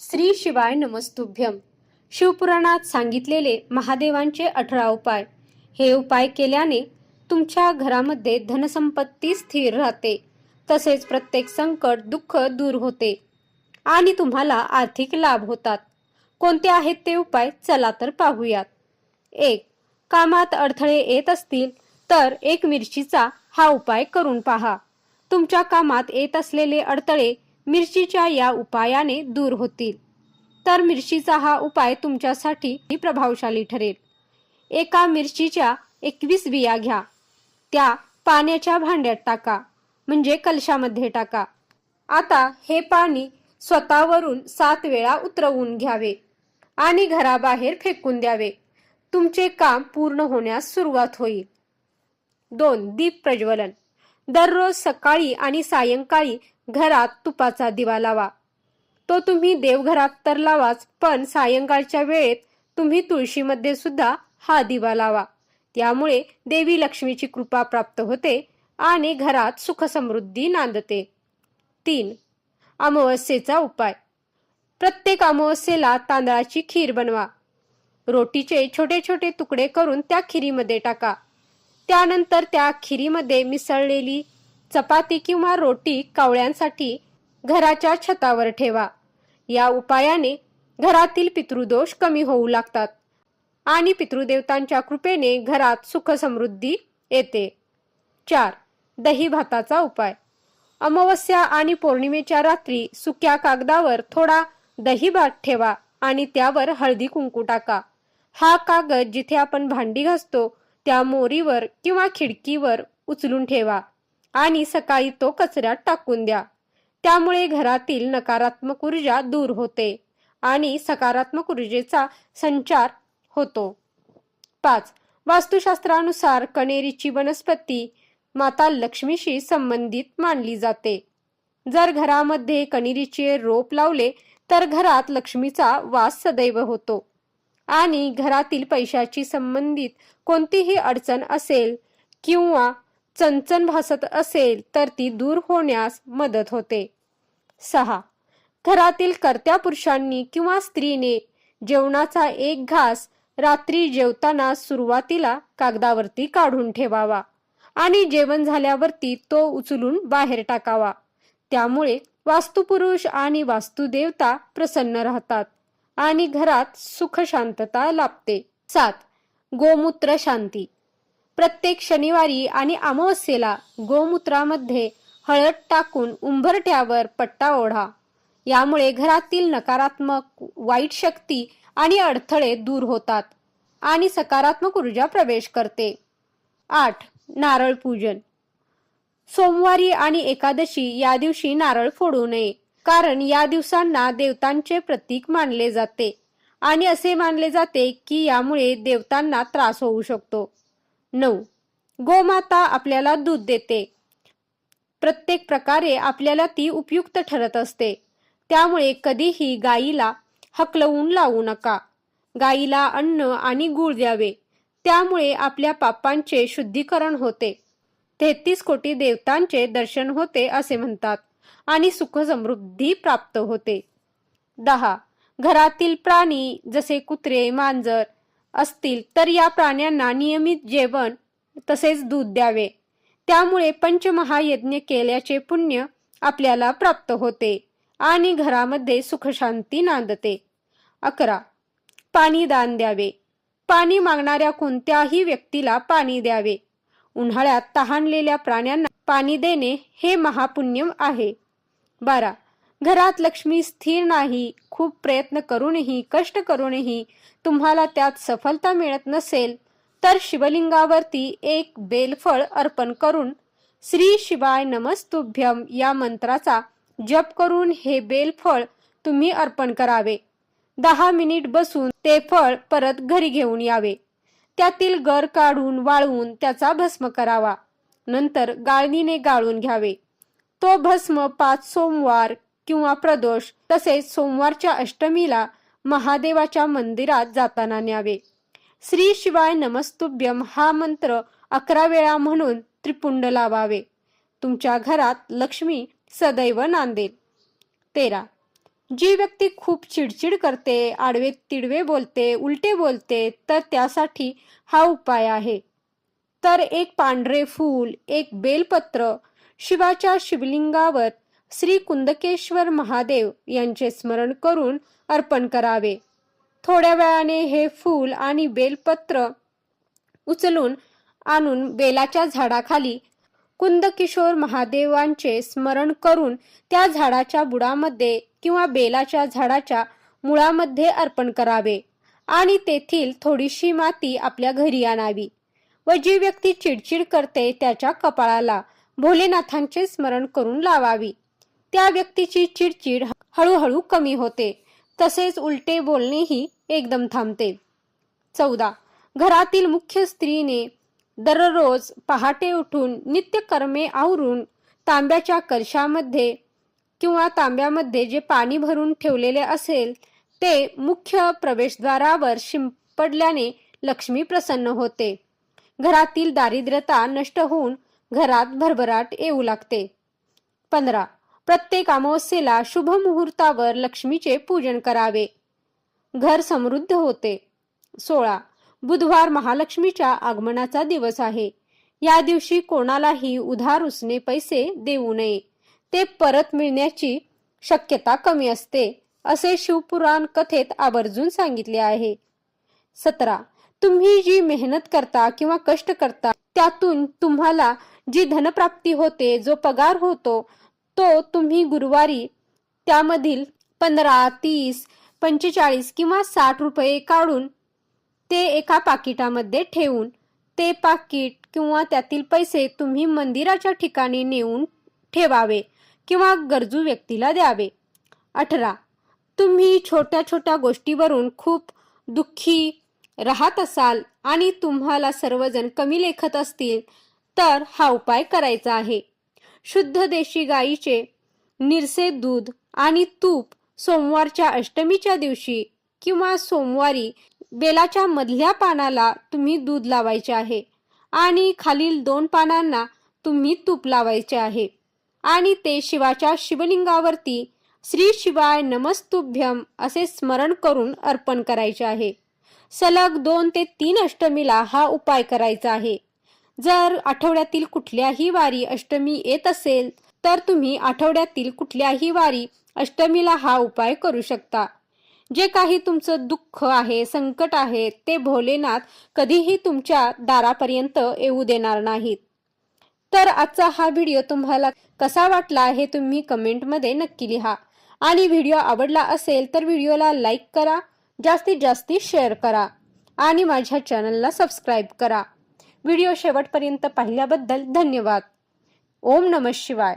श्री शिवाय नमस्तुभ्यम. शिवपुराणात सांगितलेले महादेवांचे अठरा उपाय. हे उपाय केल्याने तुमच्या घरामध्ये धनसंपत्ती स्थिर राहते. तसेच प्रत्येक संकट दुःख दूर होते. आणि तुम्हाला आर्थिक लाभ होतात. कोणते आहेत ते उपाय? चला तर पाहूयात. एक कामात अडथळे येत असतील तर एक मिरचीचा हा उपाय करून पहा. तुमच्या कामात येत असलेले अडथळे मिरचीच्या या उपायाने दूर होतील. तर मिरचीचा हा उपाय तुमच्यासाठी प्रभावशाली ठरेल. एका मिरचीच्या एकवीस बिया घ्या. त्या पाण्याच्या भांड्यात टाका म्हणजे कलशामध्ये टाका. आता हे पाणी स्वतःवरून सात वेळा उतरवून घ्यावे आणि घराबाहेर फेकून द्यावे. तुमचे काम पूर्ण होण्यास सुरुवात होईल. दोन दीप प्रज्वलन. दररोज सकाळी आणि सायंकाळी घरात तुपाचा दिवा लावा. तो तुम्ही देवघरात तर लावाच पण सायंकाळच्या वेळेत तुम्ही तुळशीमध्ये सुद्धा हा दिवा लावा. त्यामुळे देवी लक्ष्मीची कृपा प्राप्त होते आणि घरात सुखसमृद्धी नांदते. तीन अमावस्येचा उपाय. प्रत्येक अमावस्येला तांदळाची खीर बनवा. रोटीचे छोटे छोटे तुकडे करून त्या खिरीमध्ये टाका. त्यानंतर त्या खिरीमध्ये मिसळलेली चपाती किंवा रोटी कावळ्यांसाठी घराच्या छतावर ठेवा. या उपायाने घरातील पितृदोष कमी होऊ लागतात आणि पितृदेवतांच्या कृपेने घरात सुखसमृद्धी येते. चार दही भाताचा उपाय. अमावस्या आणि पौर्णिमेच्या रात्री सुक्या कागदावर थोडा दही भात ठेवा आणि त्यावर हळदी कुंकू टाका. हा कागद जिथे आपण भांडी घासतो त्या मोरीवर किंवा खिडकीवर उचलून ठेवा. आणि सकाळी तो कचऱ्यात टाकून द्या. त्यामुळे घरातील नकारात्मक ऊर्जा दूर होते आणि सकारात्मक ऊर्जेचा संचार होतो. पाच. वास्तुशास्त्रानुसार कणेरीची वनस्पती माता लक्ष्मीशी संबंधित मानली जाते. जर घरामध्ये कणेरीचे रोप लावले तर घरात लक्ष्मीचा वास सदैव होतो. आणि घरातील पैशाची संबंधित कोणतीही अडचण असेल किंवा चणचण भासत असेल तर ती दूर होण्यास मदत होते. सहा. घरातील कर्त्या पुरुषांनी किंवा स्त्रीने जेवणाचा एक घास रात्री जेवताना सुरुवातीला कागदावरती काढून ठेवावा आणि जेवण झाल्यावरती तो उचलून बाहेर टाकावा. त्यामुळे वास्तुपुरुष आणि वास्तुदेवता प्रसन्न राहतात आणि घरात सुख शांतता लाभते. सात. गोमूत्र शांती. प्रत्येक शनिवारी आणि अमावस्येला गोमूत्रामध्ये हळद टाकून उंबरट्यावर पट्टा ओढा. यामुळे घरातील नकारात्मक वाईट शक्ती आणि अडथळे दूर होतात आणि सकारात्मक ऊर्जा प्रवेश करते. आठ नारळ पूजन. सोमवारी आणि एकादशी या दिवशी नारळ फोडू नये कारण या दिवसांना देवतांचे प्रतीक मानले जाते आणि असे मानले जाते की यामुळे देवतांना त्रास होऊ शकतो. नऊ. गोमाता आपल्याला दूध देते. प्रत्येक प्रकारे आपल्याला ती उपयुक्त ठरत असते. त्यामुळे कधीही गाईला हकलवून लावू नका. गाईला अन्न आणि गूळ द्यावे. त्यामुळे आपल्या पापांचे शुद्धीकरण होते. तेहतीस कोटी देवतांचे दर्शन होते असे म्हणतात आणि सुख समृद्धी प्राप्त होते. दहा. घरातील प्राणी जसे कुत्रे मांजर असतील तर या प्राण्यांना नियमित जेवण तसेच दूध द्यावे. त्यामुळे पंचमहायज्ञ केल्याचे पुण्य आपल्याला प्राप्त होते आणि घरामध्ये सुखशांती नांदते. अकरा. पाणी दान द्यावे. पाणी मागणाऱ्या कोणत्याही व्यक्तीला पाणी द्यावे. उन्हाळ्यात तहानलेल्या प्राण्यांना पाणी देणे हे महापुण्य आहे. बारा. घरात लक्ष्मी स्थिर नाही खूप प्रयत्न करूनही कष्ट करूनही तुम्हाला त्यात सफलता मिळत नसेल तर शिवलिंगावरती एक बेलफळ अर्पण करून श्री शिवाय नमस्तुभ्यम या मंत्राचा जप करून हे बेलफळ तुम्ही अर्पण करावे. दहा मिनिट बसून ते फळ परत घरी घेऊन यावे. त्यातील गर काढून वाळवून त्याचा भस्म करावा. नंतर गाळणीने गाळून घ्यावे. तो भस्म पाच सोमवार किंवा प्रदोष तसेच सोमवारच्या अष्टमीला महादेवाच्या मंदिरात जाताना न्यावे. श्री शिवाय नमस्तुभ्यम हा मंत्र अकरा वेळा म्हणून त्रिपुंड लावावे. तुमच्या घरात लक्ष्मी सदैव नांदेल. तेरा. जी व्यक्ती खूप चिडचिड करते आडवे तिडवे बोलते उलटे बोलते तर त्यासाठी हा उपाय आहे. तर एक पांढरे फूल एक बेलपत्र शिवाच्या शिवलिंगावर श्री कुंदकेश्वर महादेव यांचे स्मरण करून अर्पण करावे. थोड्या वेळाने हे फूल आणि बेलपत्र उचलून आणून बेलाच्या झाडाखाली कुंदकिशोर महादेवांचे स्मरण करून त्या झाडाच्या बुडामध्ये किंवा बेलाच्या झाडाच्या मुळामध्ये अर्पण करावे आणि तेथील थोडीशी माती आपल्या घरी आणावी. व जी व्यक्ती चिडचिड करते त्याच्या कपाळाला भोलेनाथांचे स्मरण करून लावावी. त्या व्यक्तीची चिडचिड हळूहळू कमी होते. तसेच उलटे बोलणेही एकदम थांबते. चौदा. घरातील मुख्य स्त्रीने दररोज पहाटे उठून नित्यकर्मे आवरून तांब्याच्या कलशामध्ये किंवा तांब्यामध्ये जे पाणी भरून ठेवलेले असेल ते मुख्य प्रवेशद्वारावर शिंपडल्याने लक्ष्मी प्रसन्न होते. घरातील दारिद्र्यता नष्ट होऊन घरात भरभराट येऊ लागते. पंधरा. प्रत्येक अमावस्येला शुभ मुहूर्तावर लक्ष्मीचे पूजन करावे. घर समृद्ध होते. सोळा. बुधवार महालक्ष्मीच्या आगमनाचा दिवस आहे. या दिवशी कोणालाही उधार उसने पैसे देऊ नये. ते परत मिळण्याची शक्यता कमी असते असे शिवपुराण कथेत आवर्जून सांगितले आहे. सतरा. तुम्ही जी मेहनत करता किंवा कष्ट करता त्यातून तुम्हाला जी धनप्राप्ती होते जो पगार होतो तो तुम्ही गुरुवारी त्यामधील पंधरा तीस पंचेचाळीस किंवा साठ रुपये काढून ते एका पाकिटामध्ये ठेवून ते पाकिट किंवा त्यातील पैसे तुम्ही मंदिराच्या ठिकाणी नेऊन ठेवावे किंवा गरजू व्यक्तीला द्यावे. अठरा. तुम्ही छोट्या छोट्या गोष्टीवरून खूप दुःखी राहत असाल आणि तुम्हाला सर्वजण कमी लेखत असतील तर हा उपाय करायचा आहे. शुद्ध देशी गाईचे निरसे दूध आणि तूप सोमवारच्या अष्टमीच्या दिवशी किंवा सोमवारी बेलाच्या मधल्या पानाला तुम्ही दूध लावायचे आहे आणि खालील दोन पानांना तुम्ही तूप लावायचे आहे. आणि ते शिवाच्या शिवलिंगावरती श्री शिवाय नमस्तुभ्यम असे स्मरण करून अर्पण करायचे आहे. सलग दोन ते तीन अष्टमीला हा उपाय करायचा आहे. जर आठवड्यातील कुठल्याही वारी अष्टमी येत असेल तर तुम्ही आठवड्यातील कुठल्याही वारी अष्टमीला हा उपाय करू शकता. जे काही तुमचं दुःख आहे संकट आहे ते भोलेनाथ कधीही तुमच्या दारापर्यंत येऊ देणार नाहीत. तर आजचा हा व्हिडिओ तुम्हाला कसा वाटला हे तुम्ही कमेंटमध्ये नक्की लिहा. आणि व्हिडिओ आवडला असेल तर व्हिडिओला लाईक करा जास्तीत जास्त शेअर करा आणि माझ्या चॅनलला सबस्क्राईब करा. व्हिडिओ शेवटपर्यंत पाहिल्याबद्दल धन्यवाद. ओम नमः शिवाय.